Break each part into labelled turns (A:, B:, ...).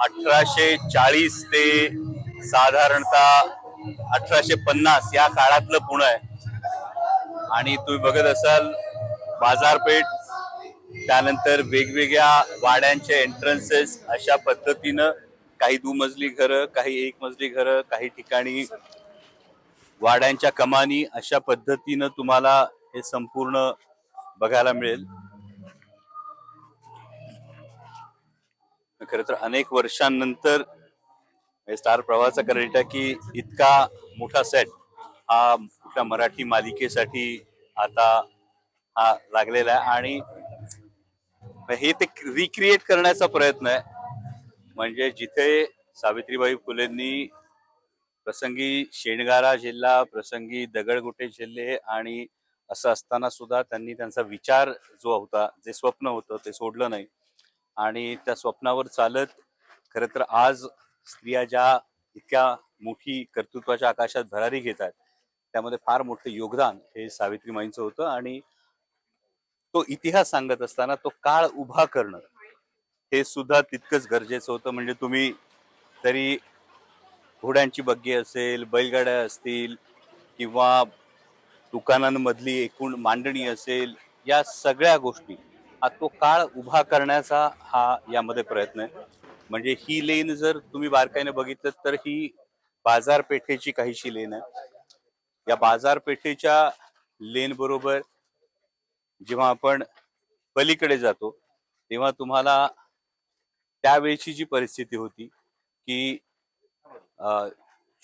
A: अठराशे चाळीस ते साधारणतः अठराशे पन्नास या काळातलं पुणे आहे. आणि तुम्ही बघत असाल बाजारपेठ त्यानंतर वेगवेगळ्या वाड्यांचे एंट्रन्सेस अशा पद्धतीनं काही दुमजली घरं काही एक मजली घरं काही ठिकाणी वाड्यांच्या कमानी अशा पद्धतीनं तुम्हाला हे संपूर्ण बघायला मिळेल. खर तर अनेक वर्षांनंतर हे स्टार प्रवास करण्याचा की इतका मोठा सेट हा कुठल्या मराठी मालिकेसाठी आता हा लागलेला आहे आणि हे ते रिक्रिएट करण्याचा प्रयत्न आहे. म्हणजे जिथे सावित्रीबाई फुलेंनी प्रसंगी शेणगारा जिल्हा प्रसंगी दगडगोटे जिल्हे आणि असं असताना सुद्धा त्यांनी त्यांचा विचार जो होता जे स्वप्न होतं ते सोडलं नाही. आणि त्या स्वप्नावर चालत खरं तर आज स्त्रिया ज्या इतक्या मोठी कर्तृत्वाच्या आकाशात भरारी घेत आहेत त्यामध्ये फार मोठं योगदान हे सावित्रीमाईंचं होतं. आणि तो इतिहास सांगत असताना तो काळ उभा करणं हे सुद्धा तितकंच गरजेचं होतं. म्हणजे तुम्ही तरी घोड्यांची बग्गी असेल बैलगाड्या असतील किंवा दुकानांमधली एकूण मांडणी असेल या सगळ्या गोष्टी तो काळ उभा करण्याचा हा यामध्ये प्रयत्न आहे. म्हणजे ही लेन जर तुम्ही बारकाईने बघितलं तर ही बाजारपेठेची काहीशी लेन आहे. या बाजारपेठेच्या लेन बरोबर जेव्हा आपण पलीकडे जातो तेव्हा तुम्हाला त्यावेळची जी परिस्थिती होती की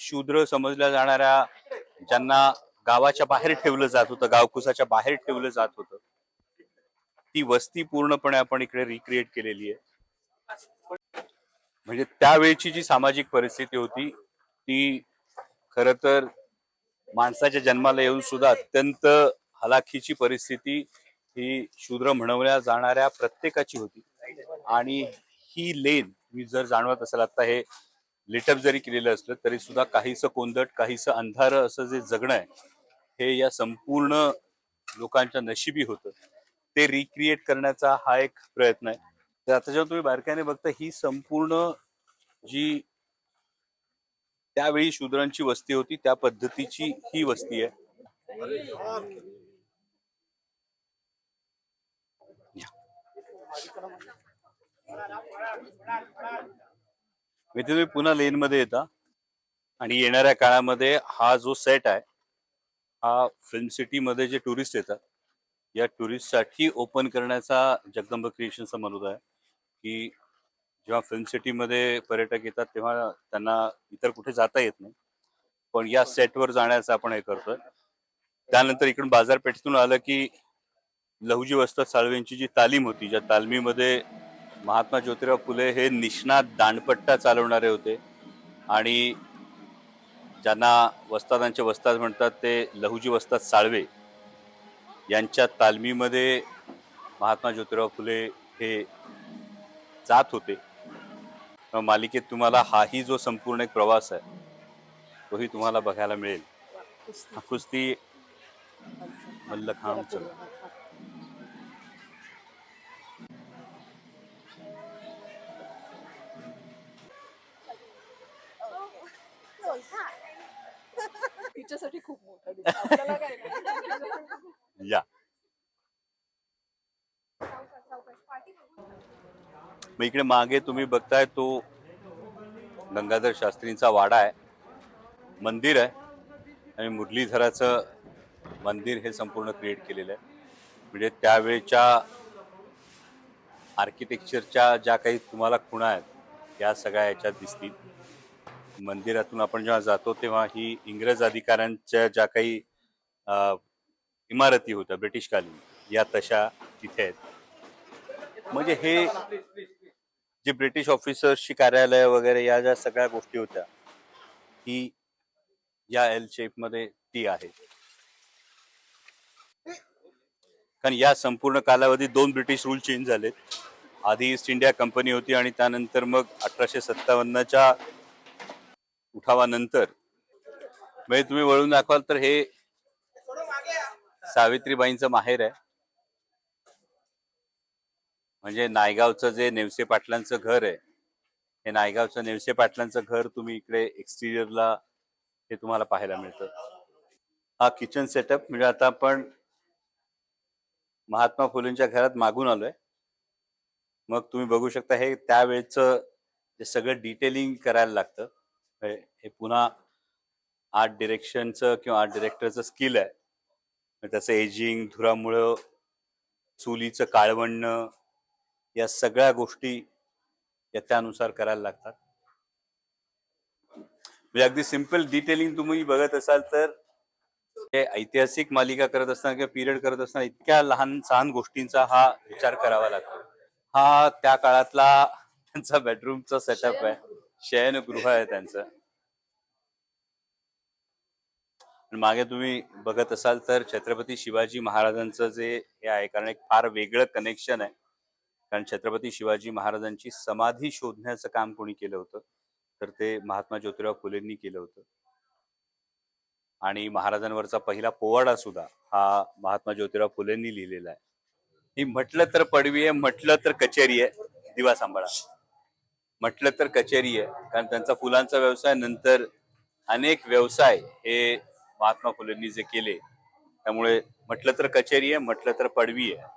A: शूद्र समजल्या जाणाऱ्या ज्यांना गावाच्या बाहेर ठेवलं जात होतं गावकुसाच्या बाहेर ठेवलं जात होतं ती वस्ती पूर्णपणे आपण इकडे रिक्रिएट केलेली आहे. म्हणजे त्यावेळची जी सामाजिक परिस्थिती होती ती खर तर माणसाच्या जन्माला येऊन सुद्धा अत्यंत हलाखीची परिस्थिती ही शूद्र म्हणवल्या जाणाऱ्या प्रत्येकाची होती. आणि ही लेन मी जर जाणवत असेल आता हे लिटअप जरी केलेलं असलं तरी सुद्धा काहीसं कोंदट काहीसं अंधार असं जे जगणं आहे हे या संपूर्ण लोकांच्या नशिबी होतं. ते रिक्रिएट करण्याचा हा एक प्रयत्न आहे. तर आता जेव्हा तुम्ही बारकाईने बघता ही संपूर्ण जी त्यावेळी शूद्रांची वस्ती होती त्या पद्धतीची ही वस्ती आहे. इथे तुम्ही पुन्हा लेन मध्ये येता. आणि येणाऱ्या काळामध्ये हा जो सेट आहे हा फिल्म सिटी मध्ये जे टुरिस्ट येतात या टुरिस्टसाठी ओपन करण्याचा जगदंब क्रिएशनचा मनोद आहे. की जेव्हा फिल्म सिटीमध्ये पर्यटक येतात तेव्हा त्यांना इतर कुठे जाता येत नाही. पण या सेटवर जाण्याचं आपण हे करतोय. त्यानंतर इकडून बाजारपेठेतून आलं की लहुजी वस्ताद साळवेंची जी तालीम होती ज्या तालमीमध्ये महात्मा ज्योतिराव फुले हे निष्णात दांडपट्टा चालवणारे होते आणि ज्यांना वस्तादांचे वस्ताद म्हणतात ते लहुजी वस्ताद साळवे यांच्या तालमीमध्ये महात्मा ज्योतिराव फुले हे जात होते. मालिकेत तुम्हाला हाही जो संपूर्ण एक प्रवास आहे तोही तुम्हाला बघायला मिळेल. हा कुस्ती मल्लखांब
B: तिच्यासाठी खूप मोठा दिसतो. आपल्याला काय नाही.
A: या मग इकडे मागे तुम्ही बघताय तो गंगाधर शास्त्रींचा वाडा आहे. मंदिर आहे. आणि मुरलीधराचं मंदिर हे संपूर्ण क्रिएट केलेलं आहे. म्हणजे त्यावेळच्या आर्किटेक्चरच्या ज्या काही तुम्हाला खुणा आहेत या सगळ्या याच्यात दिसतील. मंदिरातून आपण जेव्हा जातो तेव्हा ही इंग्रज अधिकाऱ्यांच्या ज्या काही इमारती होत्या ब्रिटिशकालीन या तशा तिथे आहेत. म्हणजे हे जे ब्रिटिश ऑफिसर्सची कार्यालय वगैरे या ज्या सगळ्या गोष्टी होत्या ही या एल शेपमध्ये ती आहे. कारण या संपूर्ण कालावधीत दोन ब्रिटिश रूल चेंज झालेत. आधी ईस्ट इंडिया कंपनी होती आणि त्यानंतर मग अठराशे सत्तावन्नच्या उठावानंतर म्हणजे तुम्ही वळून दाखवाल तर हे सावित्रीबाईंचं माहेर आहे. म्हणजे नायगावचं जे नेवसे पाटलांचं घर आहे हे नायगावचं नेवसे पाटलांचं घर तुम्ही इकडे एक्सटिरियरला हे तुम्हाला पाहायला मिळतं. हा किचन सेटअप म्हणजे आता आपण महात्मा फुलेंच्या घरात मागून आलोय. मग तुम्ही बघू शकता हे त्यावेळेचं जे सगळं डिटेलिंग करायला लागतं. हे पुन्हा आर्ट डिरेक्शनचं किंवा आर्ट डिरेक्टरचं स्किल आहे. त्याचं एजिंग धुरामुळं चुलीचं काळवणणं या सगळ्या गोष्टी या त्यानुसार करायला लागतात. म्हणजे अगदी सिंपल डिटेलिंग तुम्ही बघत असाल तर हे ऐतिहासिक मालिका करत असताना किंवा पिरियड करत असताना इतक्या लहान सहान गोष्टींचा हा विचार करावा लागतो. हा त्या काळातला त्यांचा बेडरूमचा सेटअप आहे. शयनगृह आहे त्यांचं. मागे तुम्ही बघत असाल तर छत्रपती शिवाजी महाराजांचं जे हे आहे कारण एक फार वेगळं कनेक्शन आहे. कारण छत्रपती शिवाजी महाराजांची समाधी शोधण्याचं काम कोणी केलं होतं तर ते महात्मा ज्योतिराव फुलेंनी केलं होतं. आणि महाराजांवरचा पहिला पोवाडा सुद्धा हा महात्मा ज्योतिराव फुलेंनी लिहिलेला आहे. ही म्हटलं तर पडवी आहे म्हटलं तर कचेरी आहे दिवा सांभाळा. म्हटलं तर कचेरी आहे कारण त्यांचा फुलांचा व्यवसाय नंतर अनेक व्यवसाय हे महात्मा फुलेंनी जे केले त्यामुळे म्हटलं तर कचेरी आहे म्हटलं तर पडवी आहे.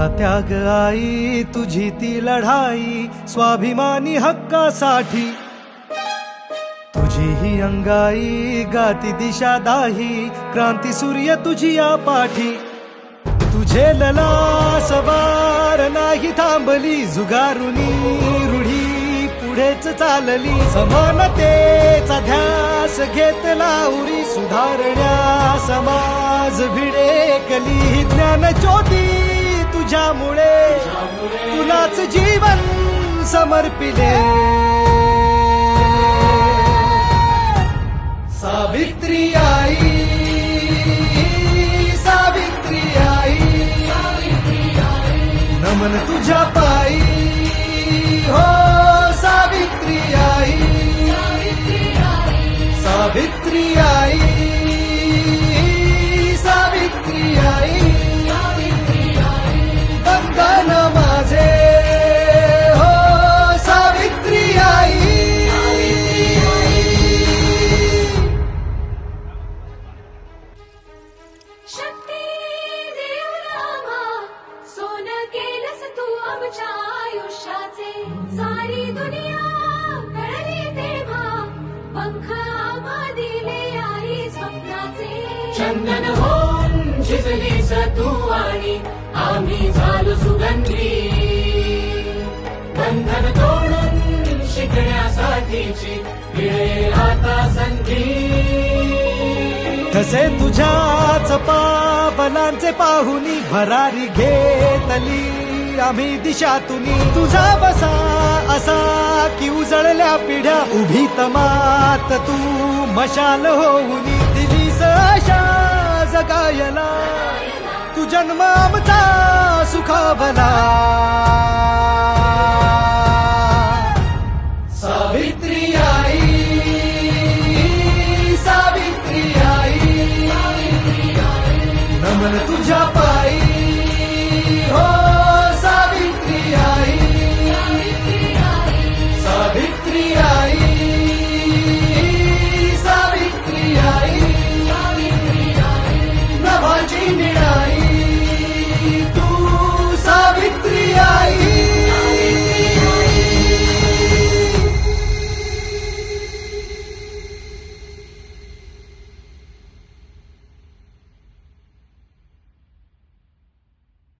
C: माझा त्याग आई तुझी ती लढाई स्वाभिमानी हक्कासाठी. तुझी ही अंगाई गाती दिशा दाही क्रांती सूर्य तुझी या पाठी. तुझे लला सवार नाही थांबली जुगारुनी रूढी पुढेच चालली. समानतेचा ध्यास घेतला उरी सुधारण्या समाज भिडेकली. ज्ञान ज्योती तुझ्यामुळे तुलाच जीवन समर्पिले. सावित्री आई सावित्री आई नमन तुझ्या
D: आमच्या आयुष्याचे सारी दुनिया कळली तेव्हा पंख आम्हा दिले आई स्वप्नाचे.
E: चंदन होऊन झिजलीस तू आणि आम्ही झालो सुगंधी. बंधन तोडून शिकण्यासाठीची वेळ आता संधी.
C: तसे तुझ्याच पावलांचे पाहुनी भरारी घेतली. आम्ही दिशातून. तुझा बसा असा की उजळल्या पिढ्या उभी तमात तू मशाल होऊन. दिलीस आशा जगायला. तू जन्म आमचा सुखावला